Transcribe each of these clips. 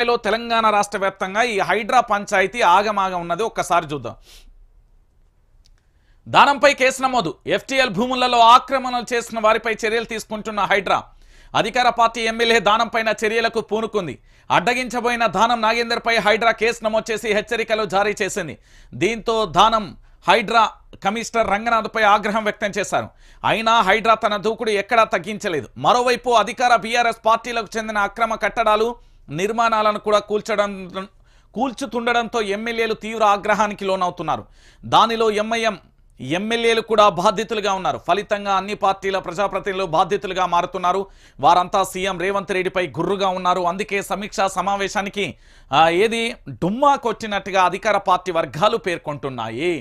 స్థాయిలో తెలంగాణ రాష్ట్ర వ్యాప్తంగా ఈ హైడ్రా పంచాయతీ ఆగమాగం ఉన్నది. ఒక్కసారి చూద్దాం. దానంపై కేసు నమోదు. ఎఫ్టీఎల్ భూములలో ఆక్రమణలు చేసిన వారిపై చర్యలు తీసుకుంటున్న హైడ్రా. అధికార పార్టీ ఎమ్మెల్యే దానంపైన చర్యలకు పూనుకుంది. అడ్డగించబోయిన దానం నాగేందర్పై హైడ్రా కేసు నమోదు చేసి హెచ్చరికలు జారీ చేసింది. దీంతో దానం హైడ్రా కమిషనర్ రంగనాథ్పై ఆగ్రహం వ్యక్తం చేశారు. అయినా హైడ్రా తన దూకుడు ఎక్కడా తగ్గించలేదు. మరోవైపు అధికార బీఆర్ఎస్ పార్టీలకు చెందిన అక్రమ కట్టడాలు నిర్మాణాలను కూడా కూల్చడం కూల్చుతుండడంతో ఎమ్మెల్యేలు తీవ్ర ఆగ్రహానికి లోనవుతున్నారు. దానిలో ఎంఐఎం ఎమ్మెల్యేలు కూడా బాధ్యతలుగా ఉన్నారు. ఫలితంగా అన్ని పార్టీల ప్రజాప్రతినిధులు బాధ్యతలుగా మారుతున్నారు. వారంతా సీఎం రేవంత్ రెడ్డిపై గుర్రుగా ఉన్నారు. అందుకే సమీక్షా సమావేశానికి ఏది డుమ్మా కొట్టినట్టుగా అధికార పార్టీ వర్గాలు పేర్కొంటున్నాయి.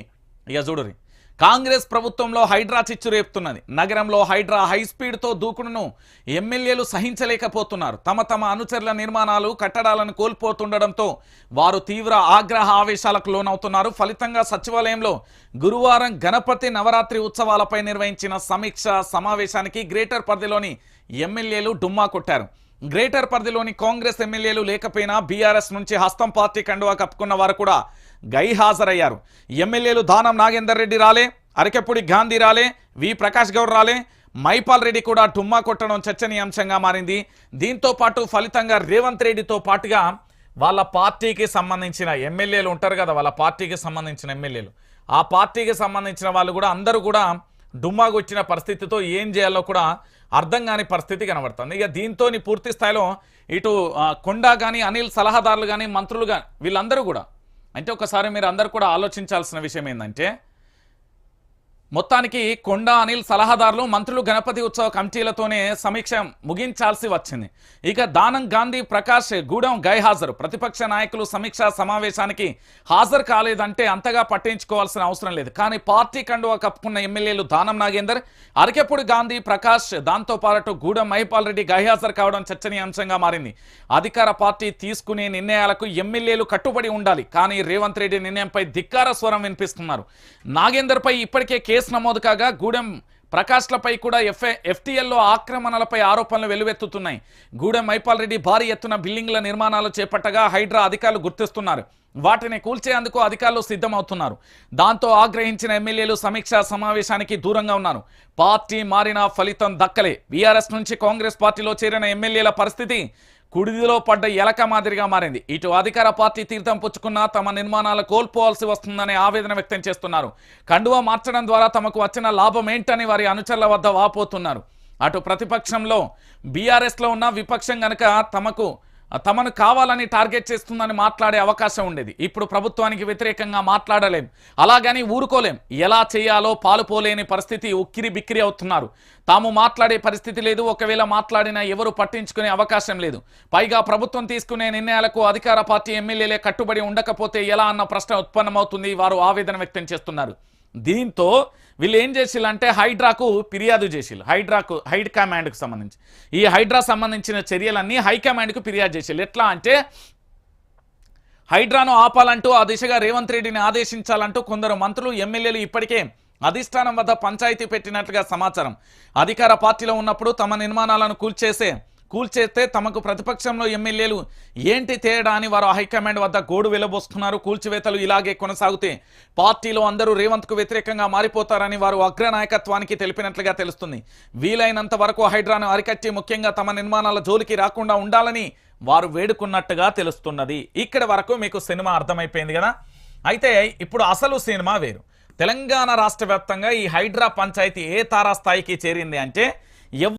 ఇక చూడరి కాంగ్రెస్ ప్రభుత్వంలో హైడ్రా చిచ్చు రేపుతున్నది. నగరంలో హైడ్రా హై స్పీడ్తో దూకుడును ఎమ్మెల్యేలు సహించలేకపోతున్నారు. తమ తమ అనుచరుల నిర్మాణాలు కట్టడాలను కోల్పోతుండడంతో వారు తీవ్ర ఆగ్రహ ఆవేశాలకు లోనవుతున్నారు. ఫలితంగా సచివాలయంలో గురువారం గణపతి నవరాత్రి ఉత్సవాలపై నిర్వహించిన సమీక్ష సమావేశానికి గ్రేటర్ పరిధిలోని ఎమ్మెల్యేలు డుమ్మా కొట్టారు. గ్రేటర్ పరిధిలోని కాంగ్రెస్ ఎమ్మెల్యేలు లేకపోయినా బీఆర్ఎస్ నుంచి హస్తం పార్టీ కండువా కప్పుకున్న వారు కూడా గైహాజరయ్యారు. ఎమ్మెల్యేలు దానం నాగేందర్ రెడ్డి రాలే అరకెప్పుడి గాంధీ రాలే వి ప్రకాష్ గౌడ్ రాలే మైపాల్ రెడ్డి కూడా టుమ్మా కొట్టడం చర్చనీయాంశంగా మారింది. దీంతో పాటు ఫలితంగా రేవంత్ రెడ్డితో పాటుగా వాళ్ళ పార్టీకి సంబంధించిన ఎమ్మెల్యేలు ఉంటారు కదా వాళ్ళ పార్టీకి సంబంధించిన ఎమ్మెల్యేలు. ఆ పార్టీకి సంబంధించిన వాళ్ళు కూడా అందరూ కూడా డుమ్మాకు వచ్చిన పరిస్థితితో ఏం చేయాలో కూడా అర్థం కాని పరిస్థితి కనబడుతుంది. ఇక దీంతో పూర్తి స్థాయిలో ఇటు కొండ కొండా కానీ అనిల్ సలహాదారులు కానీ మంత్రులు కానీ వీళ్ళందరూ కూడా అంటే ఒకసారి మీరు అందరు కూడా ఆలోచించాల్సిన విషయం ఏంటంటే మొత్తానికి కొండా అనిల్ సలహాదారులు మంత్రులు గణపతి ఉత్సవ కమిటీలతోనే సమీక్ష ముగించాల్సి వచ్చింది. ఇక దానం గాంధీ ప్రకాష్ గూడెం గైహాజరు ప్రతిపక్ష నాయకులు సమీక్షా సమావేశానికి హాజరు కాలేదంటే అంతగా పట్టించుకోవాల్సిన అవసరం లేదు. కానీ పార్టీ కండువా కప్పుకున్న ఎమ్మెల్యేలు దానం నాగేందర్ అరకెప్పుడు గాంధీ ప్రకాష్ దాంతో పాటు గూడెం మహిపాల్ రెడ్డి గైహాజరు కావడం చర్చనీయాంశంగా మారింది. అధికార పార్టీ తీసుకునే నిర్ణయాలకు ఎమ్మెల్యేలు కట్టుబడి ఉండాలి. కానీ రేవంత్ రెడ్డి నిర్ణయంపై ధిక్కార స్వరం వినిపిస్తున్నారు. నాగేందర్పై ఇప్పటికే కేసు నమోదు కాగా గూడెం ప్రకాష్లపై కూడా ఎఫ్ఏ ఎఫ్టీఎల్లో ఆక్రమణలపై ఆరోపణలు వెలువెత్తుతున్నాయి గూడెం మైపాల్ రెడ్డి భారీ ఎత్తున బిల్డింగ్ల నిర్మాణాలు చేపట్టగా హైడ్రా అధికారులు గుర్తిస్తున్నారు. వాటిని కూల్చేందుకు అధికారులు సిద్ధమవుతున్నారు. దాంతో ఆగ్రహించిన ఎమ్మెల్యేలు సమీక్షా సమావేశానికి దూరంగా ఉన్నారు. పార్టీ మారిన ఫలితం దక్కలే. బీఆర్ఎస్ నుంచి కాంగ్రెస్ పార్టీలో చేరిన ఎమ్మెల్యేల పరిస్థితి కుడిదిలో పడ్డ ఎలక మాదిరిగా మారింది. ఇటు అధికార పార్టీ తీర్థం పుచ్చుకున్నా తమ నిర్మాణాలు కోల్పోవాల్సి వస్తుందనే ఆవేదన వ్యక్తం చేస్తున్నారు. కండువా మార్చడం ద్వారా తమకు వచ్చిన లాభం ఏంటని వారి అనుచరుల వద్ద వాపోతున్నారు. అటు ప్రతిపక్షంలో బీఆర్ఎస్లో ఉన్న విపక్షం గనక తమకు తమను కావాలని టార్గెట్ చేస్తుందని మాట్లాడే అవకాశం ఉండేది. ఇప్పుడు ప్రభుత్వానికి వ్యతిరేకంగా మాట్లాడలేం. అలాగని ఊరుకోలేం. ఎలా చేయాలో పాలుపోలేని పరిస్థితి ఉక్కిరి బిక్కిరి అవుతున్నారు. తాము మాట్లాడే పరిస్థితి లేదు. ఒకవేళ మాట్లాడినా ఎవరు పట్టించుకునే అవకాశం లేదు. పైగా ప్రభుత్వం తీసుకునే నిర్ణయాలకు అధికార పార్టీ ఎమ్మెల్యేలే కట్టుబడి ఉండకపోతే ఎలా అన్న ప్రశ్న ఉత్పన్నమవుతుంది వారు ఆవేదన వ్యక్తం చేస్తున్నారు. దీంతో వీళ్ళు ఏం చేసిల్లంటే హైడ్రాకు ఫిర్యాదు చేసిల్లు హైడ్రాకు హైడ్ కమాండ్కు సంబంధించి. ఈ హైడ్రా సంబంధించిన చర్యలన్నీ హైకమాండ్కు ఫిర్యాదు చేసిల్లు ఎట్లా అంటే హైడ్రాను ఆపాలంటూ ఆ దిశగా రేవంత్ రెడ్డిని ఆదేశించాలంటూ కొందరు మంత్రులు ఎమ్మెల్యేలు ఇప్పటికే అధిష్టానం వద్ద పంచాయతీ పెట్టినట్లుగా సమాచారం. అధికార పార్టీలో ఉన్నప్పుడు తమ నిర్మాణాలను కూల్చేసే కూల్చేస్తే తమకు ప్రతిపక్షంలో ఎమ్మెల్యేలు ఏంటి తేడా అని వారు హైకమాండ్ వద్ద గోడు వెలబోస్తున్నారు. కూల్చివేతలు ఇలాగే కొనసాగితే పార్టీలో అందరూ రేవంత్కు వ్యతిరేకంగా మారిపోతారని వారు అగ్రనాయకత్వానికి తెలిపినట్లుగా తెలుస్తుంది. వీలైనంత వరకు హైడ్రాను అరికట్టి ముఖ్యంగా తమ నిర్మాణాల జోలికి రాకుండా ఉండాలని వారు వేడుకున్నట్టుగా తెలుస్తున్నది. ఇక్కడ వరకు మీకు సినిమా అర్థమైపోయింది కదా? అయితే ఇప్పుడు అసలు సినిమా వేరు. తెలంగాణ రాష్ట్ర వ్యాప్తంగా ఈ హైడ్రా పంచాయతీ ఏ తారాస్థాయికి చేరింది అంటే